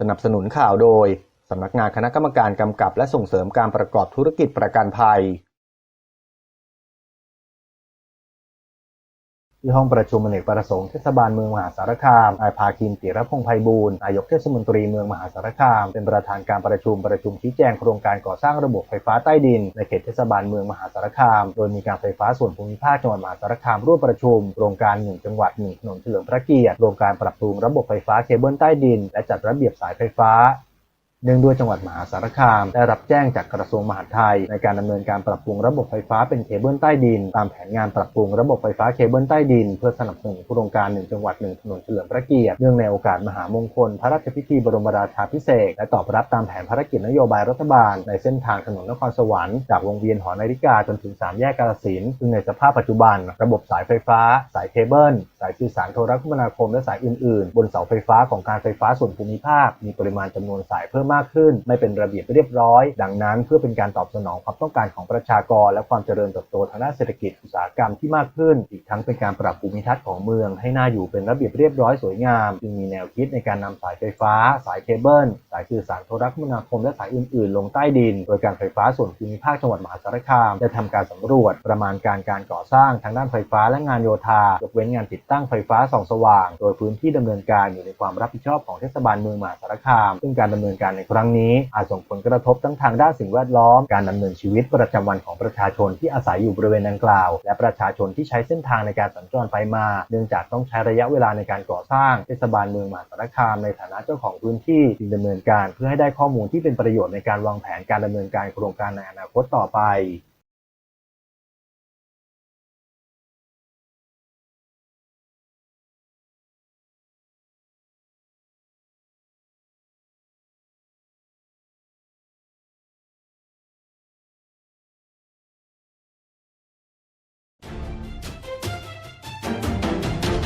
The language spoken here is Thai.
สนับสนุนข่าวโดย สำนักงานคณะกรรมการกำกับและส่งเสริมการประกอบธุรกิจประกันภัย ที่ห้องประชุมอเนกประสงค์เทศบาลเมืองมหาสารคาม นายภาคินติรพงษ์ไพบูลย์นายกเทศมนตรีเมืองมหาสารคาม เป็นประธานการประชุมประชุมชี้แจงโครงการก่อสร้างระบบไฟฟ้าใต้ดิน ในเขตเทศบาลเมืองมหาสารคาม โดยมีการไฟฟ้าส่วนภูมิภาคจังหวัดมหาสารคามร่วมประชุม โครงการ 1 จังหวัด 1 ถนนเฉลิมพระเกียรติ โครงการปรับปรุงระบบไฟฟ้าเคเบิลใต้ดิน และจัดระเบียบสายไฟฟ้า เนื่องด้วยจังหวัดมหาสารคาม ได้รับแจ้งจากกระทรวงมหาดไทย ในการดำเนินการปรับปรุงระบบไฟฟ้าเป็นเคเบิลใต้ดิน ตามแผนงานปรับปรุงระบบไฟฟ้าเคเบิลใต้ดิน เพื่อสนับสนุนโครงการ1จังหวัด1ถนนเฉลิมพระเกียรติเนื่องในโอกาสมหามงคล พระราชพิธีบรมราชาภิเษกและตอบรับตามแผนภารกิจนโยบายรัฐบาล ในเส้นทางถนนนครสวรรค์จากวงเวียนหอนาฬิกาจนถึง3แยกกาลสินซึ่งในสภาพปัจจุบัน ระบบสายไฟฟ้า สายเคเบิลสายสื่อสารโทรคมนาคมและสายอื่น ๆ บนเสาไฟฟ้าของการไฟฟ้าส่วนภูมิภาคมีปริมาณจำนวนสายเพิ่มมากขึ้น ไม่เป็นระเบียบเรียบร้อย ดังนั้นเพื่อเป็นการตอบสนองความต้องการของประชากร และความเจริญเติบโตทางด้านเศรษฐกิจอุตสาหกรรมที่มากขึ้น อีกทั้งเป็นการปรับภูมิทัศน์ของเมือง ให้น่าอยู่เป็นระเบียบเรียบร้อยสวยงามจึงมีแนวคิดในการนำสายไฟฟ้า สายเคเบิลสายสื่อสารโทรคมนาคมและสายอื่นๆ ลงใต้ดิน โดยการไฟฟ้าส่วนภูมิภาคจังหวัดมหาสารคามได้ทำการสำรวจประมาณการการก่อสร้างทางด้านไฟฟ้าและงานโยธายกเว้นงานติดตั้งไฟฟ้าส่องสว่าง โดยพื้นที่ดำเนินการอยู่ในความรับผิดชอบของเทศบาลเมืองมหาสารคาม ซึ่งการดำเนินการในครั้งนี้อาจส่งผลกระทบทั้งทางด้านสิ่งแวดล้อม การดำเนินชีวิตประจำวันของประชาชนที่อาศัยอยู่บริเวณดังกล่าว และประชาชนที่ใช้เส้นทางในการสัญจรไปมา เนื่องจากต้องใช้ระยะเวลาในการก่อสร้างเทศบาลเมืองมหาสารคามในฐานะเจ้าของพื้นที่จึงดำเนินการเพื่อให้ได้ข้อมูลที่เป็นประโยชน์ในการวางแผนการดำเนินการโครงการในอนาคตต่อไป